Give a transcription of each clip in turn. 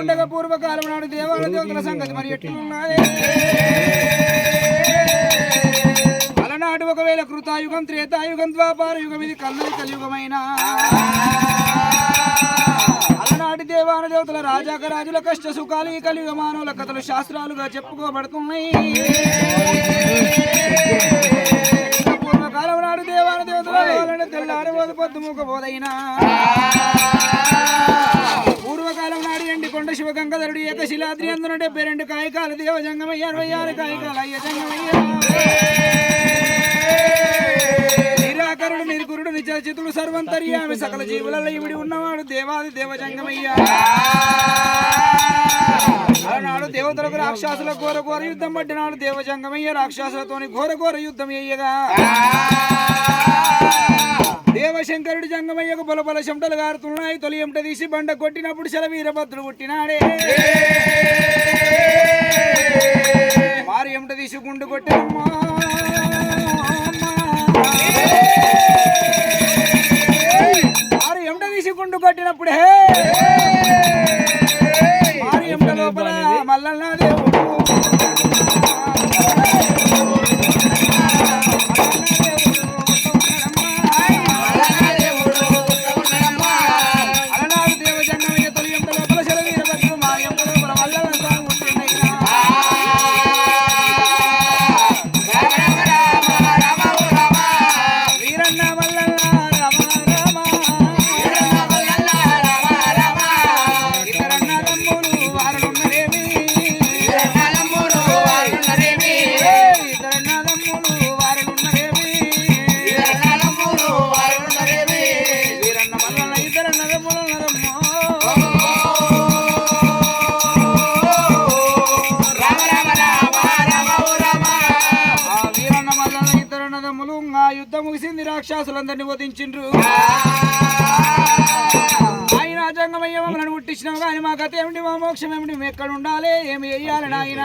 ఉండగా పూర్వకాలం నాడు దేవాల దేవతల సంగతి మరి ఎట్లున్నది అలనాడు కృతాయుగం త్రేతాయుగం ద్వాపారయుగం ఇది కల్లరి కలియుగమైన. అలనాటి దేవాన దేవతల రాజాక రాజుల కష్ట సుఖాలు ఈ కలియుగ మానవుల కథలు శాస్త్రాలుగా చెప్పుకోబడుతున్నాయి. పూర్వకాలం నాడు దేవాన దేవతల తెల్లారి పోదు పొద్దు మూకపోదైనా పూర్వకాలం నాడు ఎండి కొండ శివగంగాధరుడు ఏకశిలాద్రి అందున డెబ్బై రెండు కాయకాల దేవ జంగమయ్య అరవై ఆరు కాయకాల అయ్య జంగమయ్య నిరాకరుడు నిర్గురుడు నిచరితుడు సర్వంతర్యామి సకల జీవులలో ఇవిడి ఉన్నవాడు దేవాది దేవజంగమయ్యా. నాడు దేవతలకు రాక్షసుల ఘోర ఘోర యుద్ధం పట్టినాడు దేవజంగమయ్య రాక్షసులతోని ఘోర ఘోర యుద్ధం అయ్యగా దేవశంకరుడు జంగమయ్యకు బల బల చెమటలు గారుతున్నాయి. తొలి ఎంట తీసి బండ కొట్టినప్పుడు శరవీరభద్రుడు పుట్టినాడే. మారి ఎంట తీసి గుండు కొట్టినమ్మా. మారి ఎంట తీసి గుండు కొట్టినప్పుడు మారి ఎంట లోపల మల్లన్న దేవుడు. రాక్షసులందరినీ వధించిండ్రు. ఆయన జంగమయ్య మమ్మల్ని పుట్టించినావు కానీ మా గత ఏమిటి మా మోక్షం ఏమిటి? మేము ఎక్కడ ఉండాలి? ఏమి చెయ్యాలి ఆయన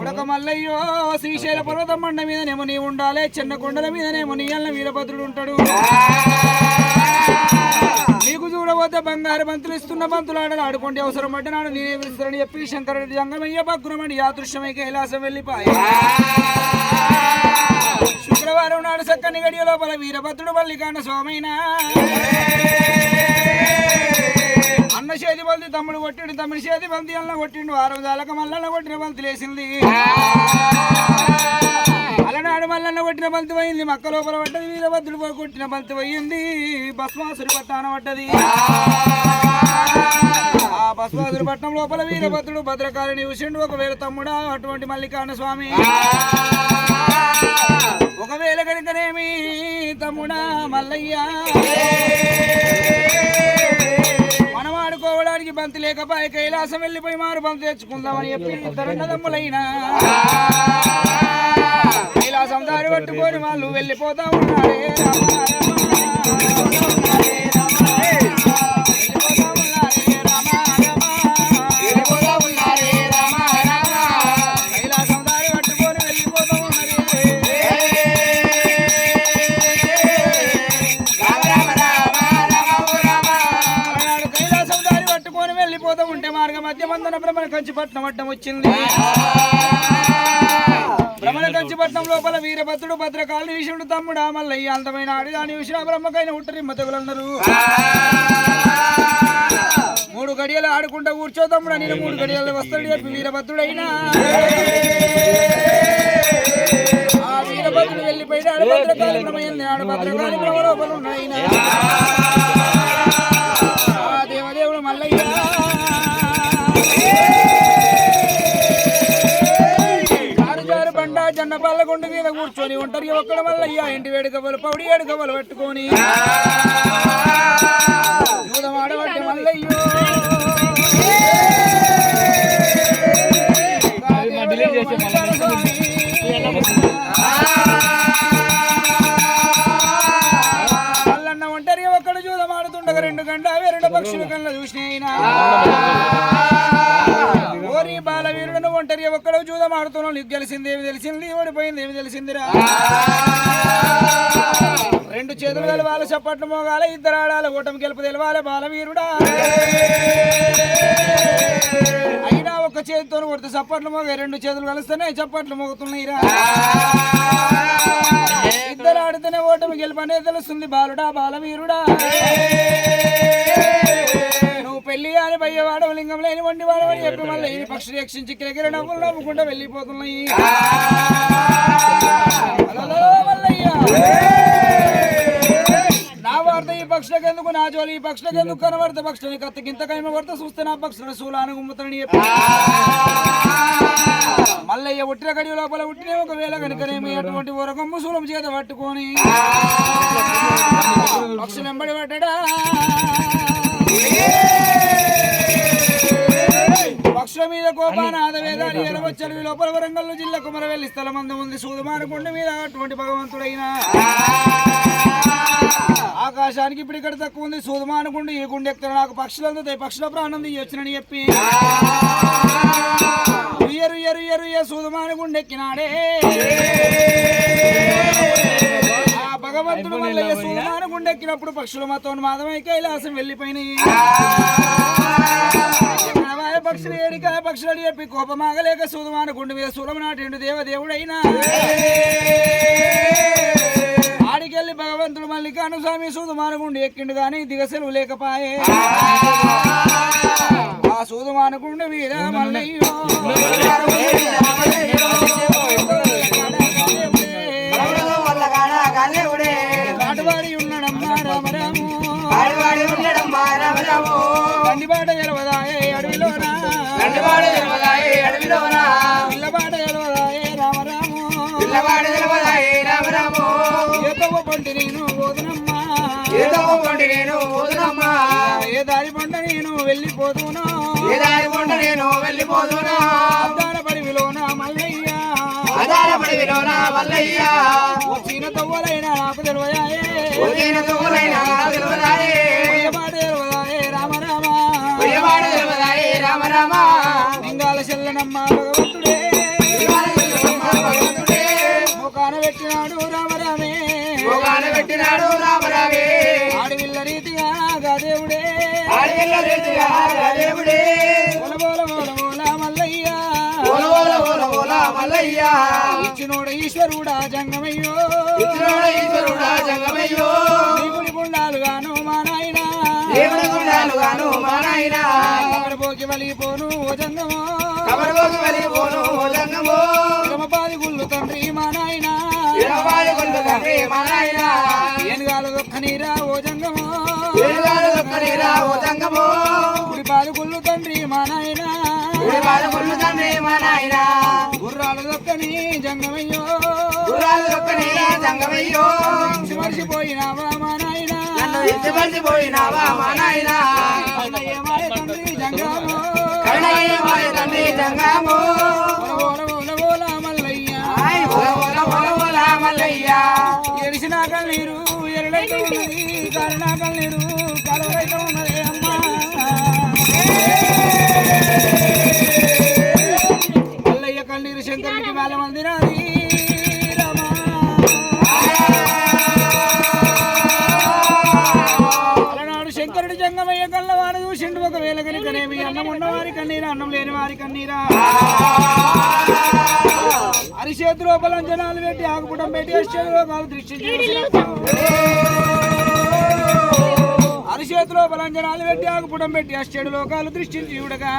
ఉడక మల్లయ్యో శ్రీశైల పర్వతం మండ మీదనేమో నీ ఉండాలి చిన్న కొండల మీదనేమో నీ వీరభద్రుడు ఉంటాడు. చూడబోతే బంగారు బంతులు ఇస్తున్న బంతులు ఆడలు ఆడుకుంటే అవసరం పడ్డ నాడు నేనే పిలుస్తానని చెప్పి శంకరుడి జంగమయ్య భగ్రమణి యాదృశ్యమై కైలాసం వెళ్ళిపోయి. శుక్రవారం నాడు చక్కని గడియ లోపల వీరభద్రుడు మల్లికాండ సోమైన అన్న చేతి బంతి తమ్ముడు కొట్టిండు తమ్ముడి చేతి బంతి అన్న కొట్టిండు వారం దాలక మల్లన్న కొట్టిన బంతి వేసింది అలనాడు మల్లన్న కొట్టిన బంతి పోయింది. మక్క లోపల పడ్డది. వీరభద్రుడు కొట్టిన బంతి పోయింది. భస్మాసుడి పట్టాన పడ్డది. ఆ భస్మాసుడి పట్నం లోపల వీరభద్రుడు భద్రకాళిని చూసిండు. ఒకవేళ తమ్ముడా అటువంటి మల్లికార్ణ స్వామి ఒకవేళ కనుకనేమి తమ్ముడా మల్లయ్య. మనం ఆడుకోవడానికి బంతి లేకపోయి కైలాసం వెళ్ళిపోయి మారు బంతి తెచ్చుకుందామని చెప్పి ఇద్దరు తమ్ములైనా కైలాసం దారి పట్టుకొని వాళ్ళు వెళ్ళిపోతా ఉన్నారే రామ, వెళ్ళిపోతూ ఉంటే మార్గ మధ్య మందన భ్రమణ కంచి పట్నం అడ్డం వచ్చింది భ్రమణ కంచిపట్నం లోపల వీరభద్రుడు భద్రకాళి విషుడు తమ్ముడు మల్లయ్య అందమైన ఆడి దాని విషయం బ్రహ్మకైన ఉట్టరిమ్మ తెగులన్నారు. మూడు గడియలు ఆడుకుంటా కూర్చో తమ్ముడు నేను మూడు గడియలు వస్తాడు చెప్పి వీరభద్రుడైనా. ఆ వీరభద్రుడు వెళ్ళిపోయిన ఆడభద్రకాళి భ్రమయ్యింది ఆడభద్రకాళి భ్రమ లోపల ఉన్నాయినా మల్ల మీద కూర్చొని ఒంటరి ఒక్కడ మల్లయ్య ఇంటి వేడుకవలు పౌడి ఏడుకవలు పట్టుకొని. చూడమాడబట్టే మల్లయ్యో. మల్లన్న ఒంటరి ఒక్కడ చూదమాడుతుండగా రెండు గంట అవే రెండు పక్షులు కళ్ళ చూసినాయినా ఓరి బాలవీరుడను ఒంటరి ఒక్కడో చూద్దాం ఆడుతున్నావు నీకు తెలిసింది ఏమి తెలిసింది? ఓడిపోయింది ఏమి తెలిసిందిరా? రెండు చేతులు తెలవాలి చప్పట్లు మోగాల ఇద్దరు ఆడాలి ఓటమి గెలుపు తెలవాలి బాలవీరుడా. అయినా ఒక చేతితో కొడితే చప్పట్లు మోగ రెండు చేతులు కలిస్తేనే చప్పట్లు మోగుతున్నాయిరా. ఇద్దరు ఆడితేనే ఓటమి గెలుపు అనేది తెలుస్తుంది బాలుడా బాలవీరుడా. పెళ్ళి కాని పయ్యవాడు లింగం లేని వండి వాడవని చెప్పి మళ్ళీ ఈ పక్షి రక్షించి కిరకిర నవ్వులు నవ్వుకుంటూ వెళ్ళిపోతున్నాయి. నా వార్త ఈ పక్షులకు ఎందుకు? నా జోలి ఈ పక్షులకు ఎందుకు కనబడితే పక్షులని కత్తికింత కైమ పడితే చూస్తే నా పక్షులను శూలాను గుమ్ముతానని చెప్పి. మల్లయ్య ఉట్టిన గడి లోపల ఉట్టిన ఒకవేళ కనుకనేమి అటువంటి ఊరగొమ్ము శూలం చేత పట్టుకొని పక్షి వెంబడి పడ్డా పక్షుల మీద కోపాన ఆదవేదాన్ని ఎలవచ్చడి లోపల వరంగల్ జిల్లా కుమరవెల్లి స్థలం అందు ఉంది సూదమానకొండ మీద అటువంటి భగవంతుడైన. ఆకాశానికి ఇప్పుడు ఇక్కడ తక్కువ ఉంది. సూదమానకుండు ఈ గుండె ఎక్కుతారు నాకు పక్షులు అందుతాయి. పక్షుల ప్రాణం తీయొచ్చునని చెప్పి. సూదమానగుండు ఎక్కినాడే. ఆ భగవంతుడు మళ్ళీ సూదమానగుండు ఎక్కినప్పుడు పక్షులు మాతో మాధవై కైలాసం వెళ్ళిపోయినాయి. పక్షులు ఏడికాయ పక్షులు అని చెప్పి కోపమాగలేక సూదమాన గుండు మీద సూలం నాటిండు దేవదేవుడైనా ఆడికెళ్ళి భగవంతుడు మల్లికాను స్వామి సూదుమాన గుండు ఎక్కిండు గాని దిగసెలు లేకపాయే. ఆ సూదుమాన గుండు మీద మల్లయ్యో పిల్లబాట ఎలవదాయే రామరాము. ఏతవ పంటి నేను పోదునమ్మా. ఏ దారి పంట నేను వెళ్ళిపోతున్నా నేను వెళ్ళిపోతున్నా అద్దాల పడివిలోన మల్లయ్య? ఆధారపడి విలోన వల్లయ్య వచ్చిన తవ్వలైన నాకు తెలివయాయే వచ్చిన తువ్వులైన తెలువదాయే. పిల్లబాట ఎలవదాయే రామరామ. తెలువదాయే. రామ రామ లింగాల చెల్లనమ్మ భగవంతుడే. ముఖాన పెట్టినాడు రామరామే భోగాన పెట్టినాడు రామరామే ఆడవిల్ల రీతిగా గదేవుడే రీతిగా దేవుడే. మల్లయ్య. ఓల ఓల ఓల ఓల మల్లయ్య. ఇచ్చినోడ ఈశ్వరుడా జంగమయ్యో. ఇచ్చినోడ ఈశ్వరుడా జంగమయ్యో. పోకి వలిపోను ఓ జంగమో. కబరగోకి వెళ్ళిపోను ఓ జంగమో. పాది గుళ్ళు తండ్రి మా నాయన ఇరవాడి గుండు తండ్రి మా నాయన ఏనుగాలు ఓ జంగమో. దొక్కనిరా ఓ జంగమో. గుళ్ళు తండ్రి మా నాయన గుండు తండ్రి మా నాయన గుర్రాలు దొక్కని జంగమయ్యో. గుర్రాలు దొక్కనిరా జంగమయ్యో. మర్చిపోయినావా మా నాయన నన్ను మర్చిపోయినావా మా నాయన Ganga, కళ్ళ వాడు చూసిండు ఒకవేళ కనుకనేమి అన్నం ఉన్నవారి కన్నీరా అన్నం లేని వారి కన్నీరా. అరిచేతి లోపల జనాలు పెట్టి ఆకుపుటం పెట్టి వచ్చే లోకాలు దృష్టి అరిచేతి లోపల జనాలు పెట్టి ఆకుపుటం పెట్టి అష్టేడు లోకాలు దృష్టి చూడగా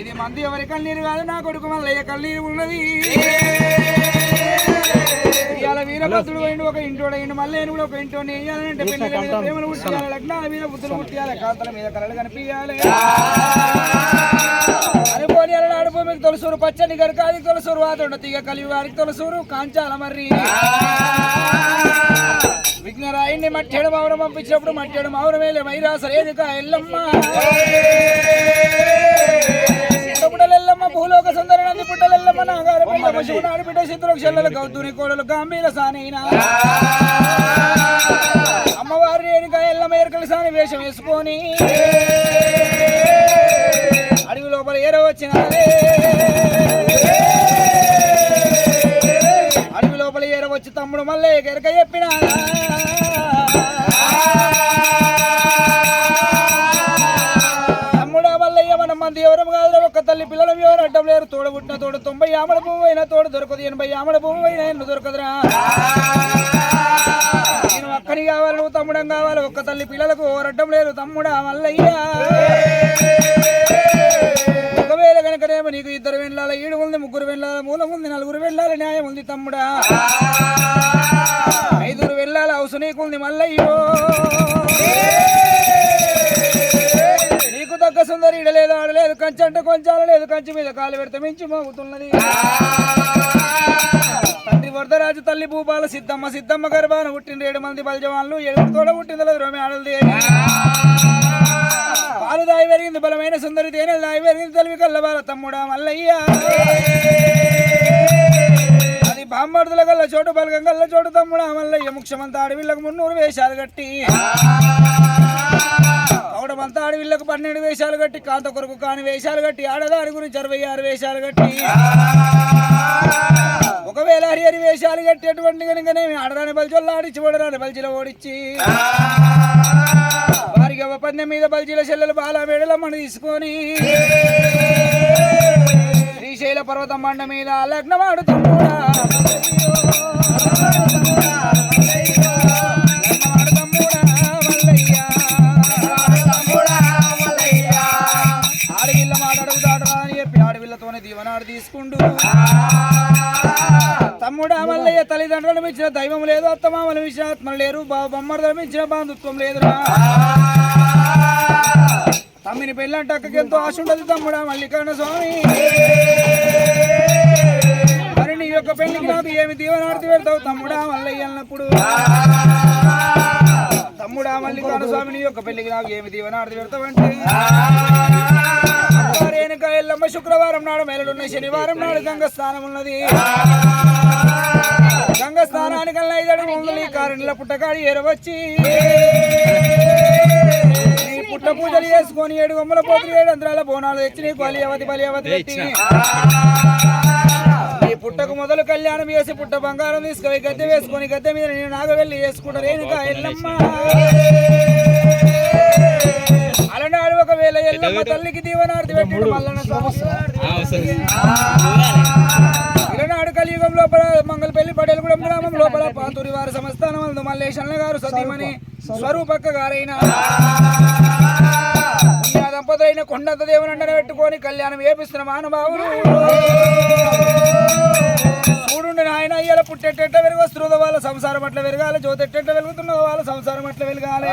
ఇది మంది ఎవరి కన్నీరు కాదు నా కొడుకు మళ్ళీ కన్నీరు ఉన్నది. ఇవాళ వీరభద్రుడు పోయిండు ఒక ఇంటోడైండు మళ్ళీ కూడా ఒక ఇంటోని వేయాలంటే పెళ్ళి మీద ప్రేమలు పుట్టియాలి లగ్నాల మీద బుద్ధులు పుట్టియాలి కాంతల మీద కళలు కనిపించాలి అనుకోని భూమికి తొలసూరు పచ్చని గరకాది తొలసూరు వాతోడు తీగ కలివి వారికి తొలసూరు కాంచాల మర్రి. విఘ్నరాయుడిని మట్టేడు మౌరం పంపించినప్పుడు మట్టేడు మౌరం వేలే వైరాస రేదుక ఎల్లమ్మ పుట్టలెల్లమ్మ భూలోక సుందరి నంది పుట్టలెల్లమ్మ నాగార పిల్లమ్మ శివనాడు బిడ్డ శత్రులకు చెల్లెలు గౌతుని కోడలు గంభీర సానైనా. అమ్మవారి రేణుక ఎల్లమ్మ ఎరకల సాని వేషం వేసుకొని అడవి లోపల ఏరో వచ్చిన అడవి లోపల ఏర వచ్చి తమ్ముడు మళ్ళీ ఎరక చెప్పిన. పిల్లల ఎవరు అడ్డం లేరు? తోడు పుట్టిన తోడు తొంభై ఆమడ భూమి అయినా తోడు దొరకదు. ఎనభై ఆమడ భూమి అయినా ఎన్ను దొరకదురా? నేను అక్కని కావాలి నువ్వు తమ్ముడం కావాలి. ఒక్క తల్లి పిల్లలకు అడ్డం లేరు? తమ్ముడా మల్లయ్య. ఒకవేళ కనుకనేమో నీకు ఇద్దరు వెళ్ళాలి ఈడు ఉంది ముగ్గురు వెళ్ళాలి మూలం ఉంది నలుగురు వెళ్ళాలి న్యాయం ఉంది తమ్ముడా. ఐదుగురు వెళ్ళాలి అవసరం నీకుంది మల్లయ్యో. నీకు తగ్గ సుందరి ఇడలేదు ఆడలేదు కంచె అంటే కొంచాల లేదు కంచె మీద కాలు పెడితే మించి మోగుతున్నది. తండ్రి వరదరాజు తల్లి భూపాల సిద్ధమ్మ సిద్ధమ్మ గర్భాన పుట్టిన ఏడు మంది బలజవాన్లు ఏడు తోడ పుట్టింది లేదు రోమి ఆడలది పాలు దాయి పెరిగింది బలమైన సుందరి తేనెలు దాయి పెరిగింది తల్వి కల్లబాల తమ్ముడా మల్లయ్య. అది బామ్మడుదల గల్ల చోటు బలగం గల్ల చోటు తమ్ముడా మల్లయ్య. ముఖ్యమంతా అడవిళ్ళకు మున్నూరు వేషాలు కట్టి. కౌడమంతా అడవిళ్ళకు పన్నెండు వేషాలు కట్టి కాంత కొరకు కాని వేషాలు కట్టి ఆడదాని గురించి అరవై ఆరు వేషాలు కట్టి. ఒకవేళ హరిహరి వేషాలు కట్టేటువంటి కనుకనే ఆడదాని బలిచొల్ల ఆడిచ్చి ఓడరాని బలిచిలో ఓడిచ్చి. వారికి పందెం మీద బలిచిల చెల్లెలు బాల వేడలమ్మని తీసుకొని శ్రీశైల పర్వతం బండ మీద లగ్నమాడు తీసుకుంటూ తమ్ముడు మల్లయ్య తల్లిదండ్రులు మించిన దైవం లేదు. అత్తమామలు మించిన ఆత్మలు లేరు. బా- బొమ్మర్దలు మించిన బంధుత్వం లేదురా. తమ్మిని పెళ్ళంటే అక్కకి ఎంతో ఆశ ఉండదు తమ్ముడా మల్లికార్ణ స్వామి. మరి నీ యొక్క పెళ్ళికి నాకు ఏమి దీవనార్తి పెడతావు తమ్ముడా మల్లయ్య అన్నప్పుడు? తమ్ముడా మల్లికార్ణ స్వామి నీ యొక్క పెళ్ళికి నాకు ఏమి దీవనార్తి పెడతావంటే? రేణుక ఎల్లమ్మ శుక్రవారం నాడు మేలున్న శనివారం నాడు గంగ స్నానం ఉన్నది గంగ స్నానానికల్లా ఐదడు ముందులు కారణిల పుట్టకాడి ఏరవచ్చి. నీ పుట్ట పూజలు చేసుకొని ఏడు గొమ్మల పోతులు ఏడు అంతరాల బోనాలు తెచ్చి నీకు బలియవతి బలియవతి పెట్టి. ఈ పుట్టకు మొదలు కళ్యాణం చేసి పుట్ట బంగారం తీసుకొని గద్దె వేసుకొని గద్దె మీద నేను నాగవెల్లి చేసుకుంటా. రేణుక ఎల్లమ్మ ఒకవేళ ఎల్లమ్మ తల్లికి దీవనార్తి పెట్టిన మల్లన్న ఇలనాడు కలియుగం లోపల మంగళపల్లి పడేలగూడెం గ్రామం లోపల పాతూరి వారి సంస్థానం అందు మల్లేశన్న గారు సతీమణి స్వరూపక్క గారైన దంపతులైన కొండంత దేవుని పెట్టుకొని కళ్యాణం ఏపిస్తున్న మహానుభావులు చూడుండి నాయన అయ్యాల పుట్టెట్టెట్ట వెలుగు వస్తున్నదో వాళ్ళ సంసారం అట్లా వెలగాలి జ్యోతెట్టెట్ట వెలుగుతున్నదో వాళ్ళ సంసారం అట్లా వెలగాలి.